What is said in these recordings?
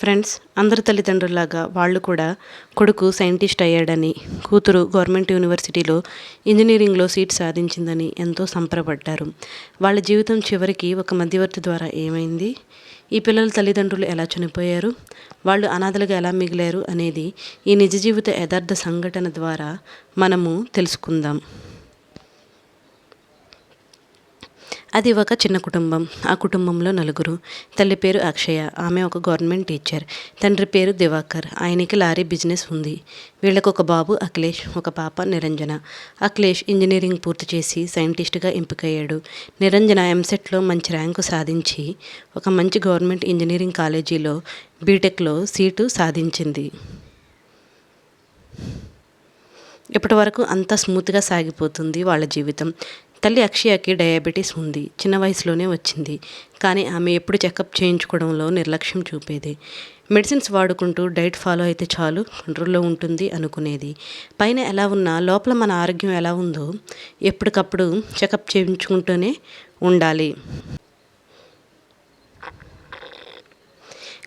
Friends అందరి తల్లిదండ్రుల్లాగా వాళ్ళు కూడా కొడుకు సైంటిస్ట్ అయ్యాడని కూతురు గవర్నమెంట్ యూనివర్సిటీలో ఇంజనీరింగ్లో సీట్ సాధించిందని ఎంతో సంబరపడ్డారు. వాళ్ళ జీవితం చివరికి ఒక మధ్యవర్తి ద్వారా ఏమైంది? ఈ పిల్లల తల్లిదండ్రులు ఎలా చనిపోయారు? వాళ్ళు అనాథలుగా ఎలా మిగిలారు అనేది ఈ నిజ జీవిత యథార్థ సంఘటన ద్వారా మనము తెలుసుకుందాం. అది ఒక చిన్న కుటుంబం. ఆ కుటుంబంలో నలుగురు. తల్లి పేరు అక్షయ. ఆమె ఒక గవర్నమెంట్ టీచర్. తండ్రి పేరు దివాకర్. ఆయనకి లారీ బిజినెస్ ఉంది. వీళ్ళకు ఒక బాబు అఖిలేష్ ఒక పాప నిరంజన. అఖిలేష్ ఇంజనీరింగ్ పూర్తి చేసి సైంటిస్ట్గా ఎంపికయ్యాడు. నిరంజన ఎంసెట్లో మంచి ర్యాంకు సాధించి ఒక మంచి గవర్నమెంట్ ఇంజనీరింగ్ కాలేజీలో బీటెక్లో సీటు సాధించింది. ఇప్పటి వరకు అంతా స్మూత్గా సాగిపోతుంది వాళ్ళ జీవితం. తల్లి అక్షయకి డయాబెటీస్ ఉంది. చిన్న వయసులోనే వచ్చింది. కానీ ఆమె ఎప్పుడు చెకప్ చేయించుకోవడంలో నిర్లక్ష్యం చూపేది. మెడిసిన్స్ వాడుకుంటూ డైట్ ఫాలో అయితే చాలు కంట్రోల్లో ఉంటుంది అనుకునేది. పైన ఎలా ఉన్నా లోపల మన ఆరోగ్యం ఎలా ఉందో ఎప్పటికప్పుడు చెకప్ చేయించుకుంటూనే ఉండాలి.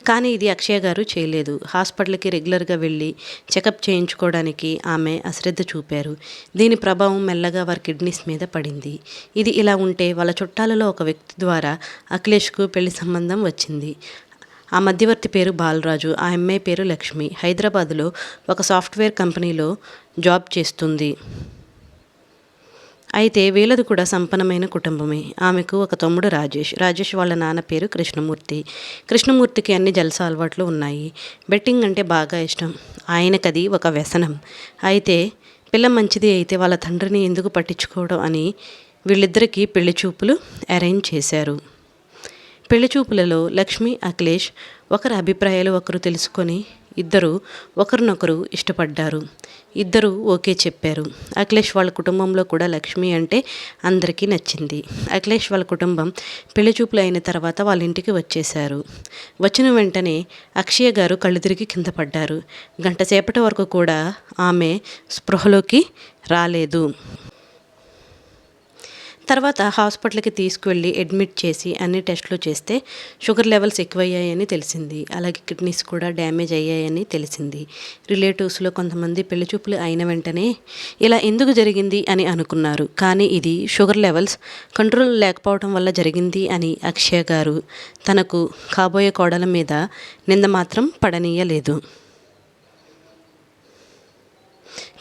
కానీ ఇది అక్షయ గారు చేయలేదు. హాస్పిటల్కి రెగ్యులర్గా వెళ్ళి చెకప్ చేయించుకోవడానికి ఆమె అశ్రద్ధ చూపారు. దీని ప్రభావం మెల్లగా వారి కిడ్నీస్ మీద పడింది. ఇది ఇలా ఉంటే వాళ్ళ చుట్టాలలో ఒక వ్యక్తి ద్వారా అఖిలేష్కు పెళ్ళి సంబంధం వచ్చింది. ఆ మధ్యవర్తి పేరు బాలరాజు ఆ అమ్మాయి పేరు లక్ష్మి. హైదరాబాదులో ఒక సాఫ్ట్వేర్ కంపెనీలో జాబ్ చేస్తుంది. అయితే వీళ్ళది కూడా సంపన్నమైన కుటుంబమే. ఆమెకు ఒక తమ్ముడు రాజేష్. రాజేష్ వాళ్ళ నాన్న పేరు కృష్ణమూర్తి. కృష్ణమూర్తికి అన్ని జలస అలవాట్లు ఉన్నాయి. బెట్టింగ్ అంటే బాగా ఇష్టం. ఆయనకది ఒక వ్యసనం. అయితే పిల్ల మంచిది అయితే వాళ్ళ తండ్రిని ఎందుకు పట్టించుకోవడం అని వీళ్ళిద్దరికీ పెళ్ళి చూపులు అరేంజ్ చేశారు. పెళ్ళి చూపులలో లక్ష్మి అఖిలేష్ ఒకరి అభిప్రాయాలు ఒకరు తెలుసుకొని ఇద్దరు ఒకరినొకరు ఇష్టపడ్డారు. ఇద్దరు ఓకే చెప్పారు. అఖిలేష్ వాళ్ళ కుటుంబంలో కూడా లక్ష్మి అంటే అందరికీ నచ్చింది. అఖిలేష్ వాళ్ళ కుటుంబం పెళ్ళి చూపులు అయిన తర్వాత వాళ్ళ ఇంటికి వచ్చేశారు. వచ్చిన వెంటనే అక్షయ గారు కళ్ళు తిరిగి కింద పడ్డారు. గంట సేపటి వరకు కూడా ఆమె స్పృహలోకి రాలేదు. తర్వాత హాస్పిటల్కి తీసుకువెళ్ళి అడ్మిట్ చేసి అన్ని టెస్టులు చేస్తే షుగర్ లెవెల్స్ ఎక్కువయ్యాయని తెలిసింది. అలాగే కిడ్నీస్ కూడా డ్యామేజ్ అయ్యాయని తెలిసింది. రిలేటివ్స్లో కొంతమంది పెళ్ళి చూపులు అయిన వెంటనే ఇలా ఎందుకు జరిగింది అని అనుకున్నారు. కానీ ఇది షుగర్ లెవెల్స్ కంట్రోల్ లేకపోవడం వల్ల జరిగింది అని అక్షయ గారు తనకు కాబోయే కోడల మీద నింద మాత్రం పడనీయలేదు.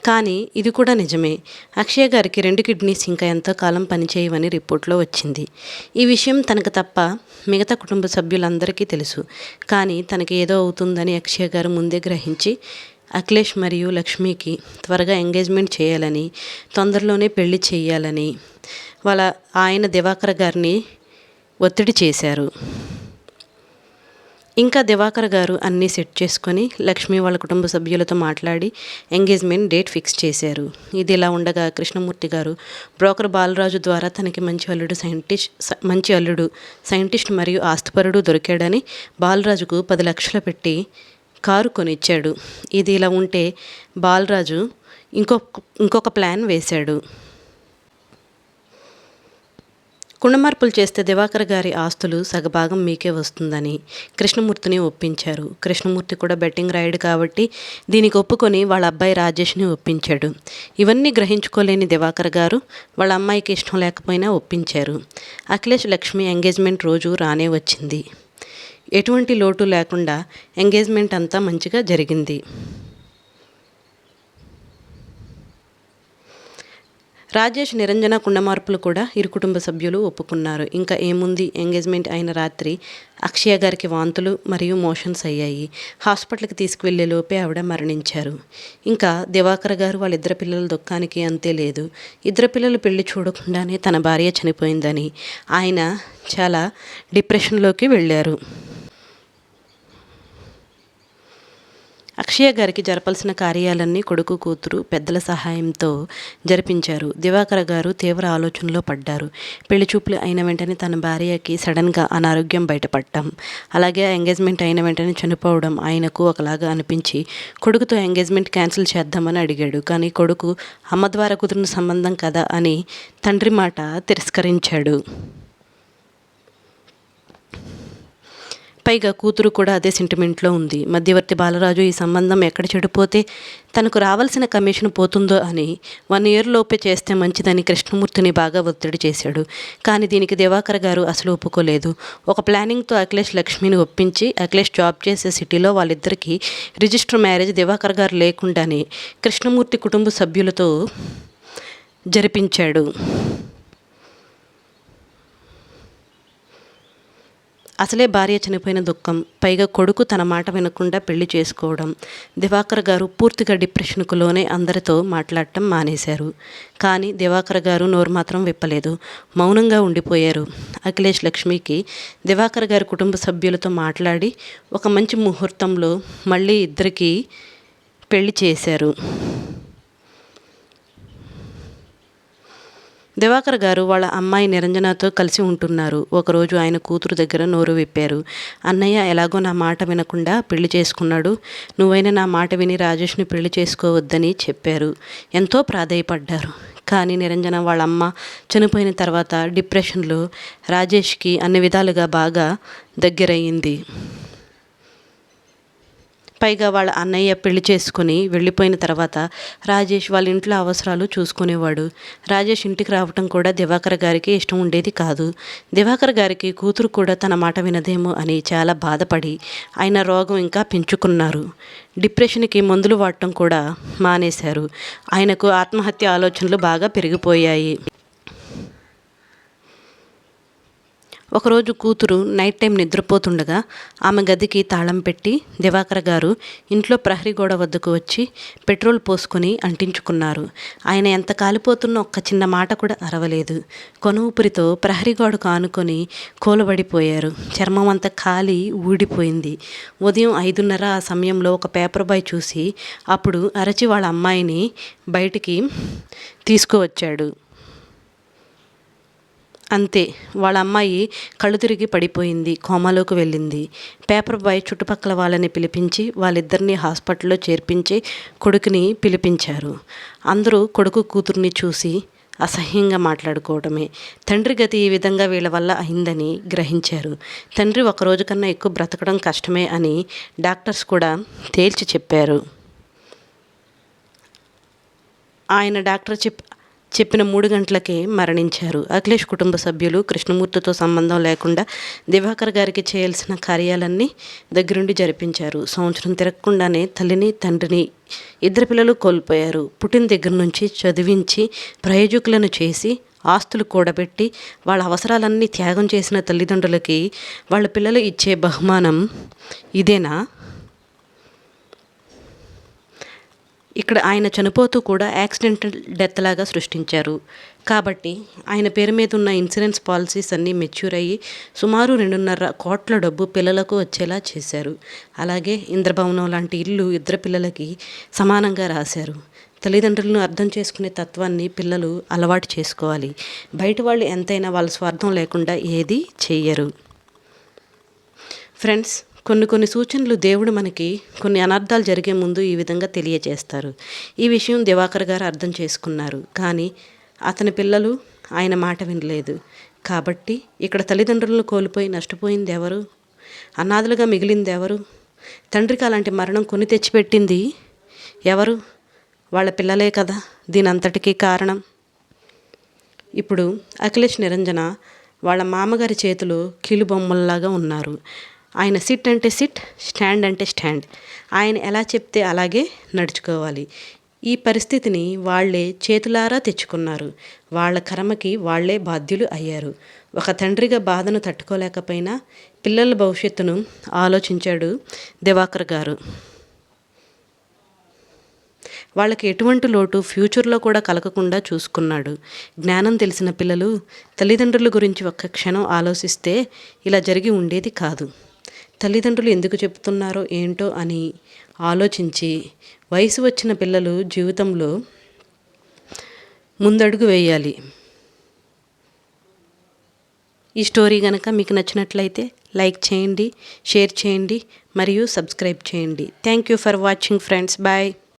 కానీ ఇది కూడా నిజమే. అక్షయ్ గారికి రెండు కిడ్నీస్ ఇంకా ఎంతో కాలం పనిచేయవని రిపోర్ట్లో వచ్చింది. ఈ విషయం తనకు తప్ప మిగతా కుటుంబ సభ్యులందరికీ తెలుసు. కానీ తనకి ఏదో అవుతుందని అక్షయ్ గారు ముందే గ్రహించి అఖిలేష్ మరియు లక్ష్మికి త్వరగా ఎంగేజ్మెంట్ చేయాలని తొందరలోనే పెళ్ళి చేయాలని వాళ్ళ ఆయన దివాకర్ గారిని ఒత్తిడి చేశారు. ఇంకా దివాకర్ గారు అన్నీ సెట్ చేసుకొని లక్ష్మి వాళ్ళ కుటుంబ సభ్యులతో మాట్లాడి ఎంగేజ్మెంట్ డేట్ ఫిక్స్ చేశారు. ఇది ఇలా ఉండగా కృష్ణమూర్తి గారు బ్రోకర్ బాలరాజు ద్వారా తనకి మంచి అల్లుడు సైంటిస్ట్ మంచి అల్లుడు సైంటిస్ట్ మరియు ఆస్తిపరుడు దొరికాడని బాలరాజుకు పది లక్షలు పెట్టి కారు కొనిచ్చాడు. ఇది ఇలా ఉంటే బాలరాజు ఇంకొక ఇంకొక ప్లాన్ వేశాడు. కుండమార్పులు చేస్తే దివాకర్ గారి ఆస్తులు సగభాగం మీకే వస్తుందని కృష్ణమూర్తిని ఒప్పించారు. కృష్ణమూర్తి కూడా బెట్టింగ్ రాయడు కాబట్టి దీనికి ఒప్పుకొని వాళ్ళ అబ్బాయి రాజేష్ని ఒప్పించాడు. ఇవన్నీ గ్రహించుకోలేని దివాకర్ గారు వాళ్ళ అమ్మాయికి ఇష్టం లేకపోయినా ఒప్పించారు. అఖిలేష్ లక్ష్మి ఎంగేజ్మెంట్ రోజు రానే వచ్చింది. ఎటువంటి లోటు లేకుండా ఎంగేజ్మెంట్ అంతా మంచిగా జరిగింది. రాజేష్ నిరంజన కుండమార్పులు కూడా ఇరు కుటుంబ సభ్యులు ఒప్పుకున్నారు. ఇంకా ఏముంది? ఎంగేజ్మెంట్ అయిన రాత్రి అక్షయ గారికి వాంతులు మరియు మోషన్స్ అయ్యాయి. హాస్పిటల్కి తీసుకువెళ్ళే లోపే ఆవిడ మరణించారు. ఇంకా దివాకర్ గారు వాళ్ళిద్దరు పిల్లల దుఃఖానికి అంతే లేదు. ఇద్దరు పిల్లలు పెళ్ళి చూడకుండానే తన భార్య చనిపోయిందని ఆయన చాలా డిప్రెషన్లోకి వెళ్ళారు. అక్షయ గారికి జరపాల్సిన కార్యాలన్నీ కొడుకు కూతురు పెద్దల సహాయంతో జరిపించారు. దివాకర గారు తీవ్ర ఆలోచనలో పడ్డారు. పెళ్ళి చూపులు అయిన వెంటనే తన భార్యకి సడన్గా అనారోగ్యం బయటపడటం అలాగే ఎంగేజ్మెంట్ అయిన వెంటనే చనిపోవడం ఆయనకు ఒకలాగా అనిపించి కొడుకుతో ఎంగేజ్మెంట్ క్యాన్సిల్ చేద్దామని అడిగాడు. కానీ కొడుకు అమ్మ ద్వారా కుదిరిన సంబంధం కదా అని తండ్రి మాట తిరస్కరించాడు. పైగా కూతురు కూడా అదే సెంటిమెంట్లో ఉంది. మధ్యవర్తి బాలరాజు ఈ సంబంధం ఎక్కడ చెడిపోతే తనకు రావాల్సిన కమిషన్ పోతుందో అని వన్ ఇయర్ లోపే చేస్తే మంచిదని కృష్ణమూర్తిని బాగా ఒత్తిడి చేశాడు. కానీ దీనికి దివాకర్ గారు అసలు ఒప్పుకోలేదు. ఒక ప్లానింగ్తో అఖిలేష్ లక్ష్మిని ఒప్పించి అఖిలేష్ జాబ్ చేసే సిటీలో వాళ్ళిద్దరికీ రిజిస్టర్ మ్యారేజ్ దివాకర్ గారు లేకుండానే కృష్ణమూర్తి కుటుంబ సభ్యులతో జరిపించాడు. అసలే భార్య చనిపోయిన దుఃఖం పైగా కొడుకు తన మాట వినకుండా పెళ్ళి చేసుకోవడం. దివాకర్ గారు పూర్తిగా డిప్రెషన్కు లోనే అందరితో మాట్లాడటం మానేశారు. కానీ దివాకర్ గారు నోరు మాత్రం విప్పలేదు. మౌనంగా ఉండిపోయారు. అఖిలేష్ లక్ష్మికి దివాకర్ గారి కుటుంబ సభ్యులతో మాట్లాడి ఒక మంచి ముహూర్తంలో మళ్ళీ ఇద్దరికీ పెళ్ళి చేశారు. దివాకర్ గారు వాళ్ళ అమ్మాయి నిరంజనతో కలిసి ఉంటున్నారు. ఒకరోజు ఆయన కూతురు దగ్గర నోరు విప్పారు. అన్నయ్య ఎలాగో నా మాట వినకుండా పెళ్ళి చేసుకున్నాడు. నువ్వైనా నా మాట విని రాజేష్ని పెళ్ళి చేసుకోవద్దని చెప్పారు. ఎంతో ప్రాధాయపడ్డారు. కానీ నిరంజన వాళ్ళ అమ్మ చనిపోయిన తర్వాత డిప్రెషన్లో రాజేష్కి అన్ని విధాలుగా బాగా దగ్గరయ్యింది పైగా వాళ్ళ అన్నయ్య పెళ్ళి చేసుకుని వెళ్ళిపోయిన తర్వాత రాజేష్ వాళ్ళ ఇంట్లో అవసరాలు చూసుకునేవాడు. రాజేష్ ఇంటికి రావటం కూడా దివాకర్ గారికి ఇష్టం ఉండేది కాదు. దివాకర్ గారికి కూతురు కూడా తన మాట వినదేమో అని చాలా బాధపడి ఆయన రోగం ఇంకా పెంచుకున్నారు. డిప్రెషన్కి మందులు వాడటం కూడా మానేశారు. ఆయనకు ఆత్మహత్య ఆలోచనలు బాగా పెరిగిపోయాయి. ఒకరోజు కూతురు నైట్ టైం నిద్రపోతుండగా ఆమె గదికి తాళం పెట్టి దివాకర్ గారు ఇంట్లో ప్రహరీ గోడ వద్దకు వచ్చి పెట్రోల్ పోసుకొని అంటించుకున్నారు. ఆయన ఎంత కాలిపోతున్న ఒక్క చిన్న మాట కూడా అరవలేదు. కొనూపిరితో ప్రహరీ గోడకు ఆనుకొని కూలబడిపోయారు. చర్మం అంతా కాలి ఊడిపోయింది. ఉదయం ఐదున్నర ఆ సమయంలో ఒక పేపర్ బాయ్ చూసి అప్పుడు అరచి వాళ్ళ అమ్మాయిని బయటికి తీసుకువచ్చాడు. అంతే. వాళ్ళ అమ్మాయి కళ్ళు తిరిగి పడిపోయింది కోమాలోకి వెళ్ళింది. పేపర్ బాయ్ చుట్టుపక్కల వాళ్ళని పిలిపించి వాళ్ళిద్దరిని హాస్పిటల్లో చేర్పించి కొడుకుని పిలిపించారు. అందరూ కొడుకు కూతుర్ని చూసి అసహ్యంగా మాట్లాడుకోవడమే తండ్రి గతి ఈ విధంగా వీళ్ళ వల్ల అయిందని గ్రహించారు. తండ్రి ఒక రోజు కన్నా ఎక్కువ బ్రతకడం కష్టమే అని డాక్టర్స్ కూడా తేల్చి చెప్పారు. ఆయన డాక్టర్ చెప్ చెప్పిన మూడు గంటలకే మరణించారు. అఖిలేష్ కుటుంబ సభ్యులు కృష్ణమూర్తితో సంబంధం లేకుండా దివాకర్ గారికి చేయాల్సిన కార్యాలన్నీ దగ్గరుండి జరిపించారు. సంవత్సరం తిరగకుండానే తల్లిని తండ్రిని ఇద్దరు పిల్లలు కోల్పోయారు. పుట్టిన దగ్గర నుంచి చదివించి ప్రయోజకులను చేసి ఆస్తులు కూడబెట్టి వాళ్ళ అవసరాలన్నీ త్యాగం చేసిన తల్లిదండ్రులకి వాళ్ళ పిల్లలు ఇచ్చే బహుమానం ఇదేనా? ఇక్కడ ఆయన చనిపోతూ కూడా యాక్సిడెంటల్ డెత్ లాగా సృష్టించారు. కాబట్టి ఆయన పేరు మీద ఉన్న ఇన్సూరెన్స్ పాలసీస్ అన్నీ మెచ్యూర్ అయ్యి సుమారు రెండున్నర కోట్ల డబ్బు పిల్లలకు వచ్చేలా చేశారు. అలాగే ఇంద్రభవనం లాంటి ఇల్లు ఇద్దరు పిల్లలకి సమానంగా రాశారు. తల్లిదండ్రులను అర్థం చేసుకునే తత్వాన్ని పిల్లలు అలవాటు చేసుకోవాలి. బయట వాళ్ళు ఎంతైనా వాళ్ళ స్వార్థం లేకుండా ఏది చెయ్యరు. ఫ్రెండ్స్ కొన్ని కొన్ని సూచనలు దేవుడు మనకి కొన్ని అనర్థాలు జరిగే ముందు ఈ విధంగా తెలియజేస్తారు. ఈ విషయం దివాకర్ గారు అర్థం చేసుకున్నారు. కానీ అతని పిల్లలు ఆయన మాట వినలేదు. కాబట్టి ఇక్కడ తల్లిదండ్రులను కోల్పోయి నష్టపోయింది ఎవరు? అనాథలుగా మిగిలింది ఎవరు? తండ్రికి అలాంటి మరణం కొని తెచ్చిపెట్టింది ఎవరు? వాళ్ళ పిల్లలే కదా. దీని అంతటికీ కారణం? ఇప్పుడు అఖిలేష్ నిరంజన వాళ్ళ మామగారి చేతులు కీలుబొమ్మల్లాగా ఉన్నారు. ఆయన సిట్ అంటే సిట్ స్టాండ్ అంటే స్టాండ్ ఆయన ఎలా చెప్తే అలాగే నడుచుకోవాలి. ఈ పరిస్థితిని వాళ్ళే చేతులారా తెచ్చుకున్నారు. వాళ్ళ కర్మకి వాళ్ళే బాధ్యులు అయ్యారు. ఒక తండ్రిగా బాధను తట్టుకోలేకపోయినా పిల్లల భవిష్యత్తును ఆలోచించాడు దివాకర్ గారు. వాళ్ళకి ఎటువంటి లోటు ఫ్యూచర్లో కూడా కలగకుండా చూసుకున్నాడు. జ్ఞానం తెలిసిన పిల్లలు తల్లిదండ్రుల గురించి ఒక్క క్షణం ఆలోచిస్తే ఇలా జరిగి ఉండేది కాదు. తల్లిదండ్రులు ఎందుకు చెప్తున్నారో ఏంటో అని ఆలోచించి వయసు వచ్చిన పిల్లలు జీవితంలో ముందడుగు వేయాలి. ఈ స్టోరీ కనుక మీకు నచ్చినట్లయితే లైక్ చేయండి షేర్ చేయండి మరియు సబ్స్క్రైబ్ చేయండి. Thank you for watching friends. Bye.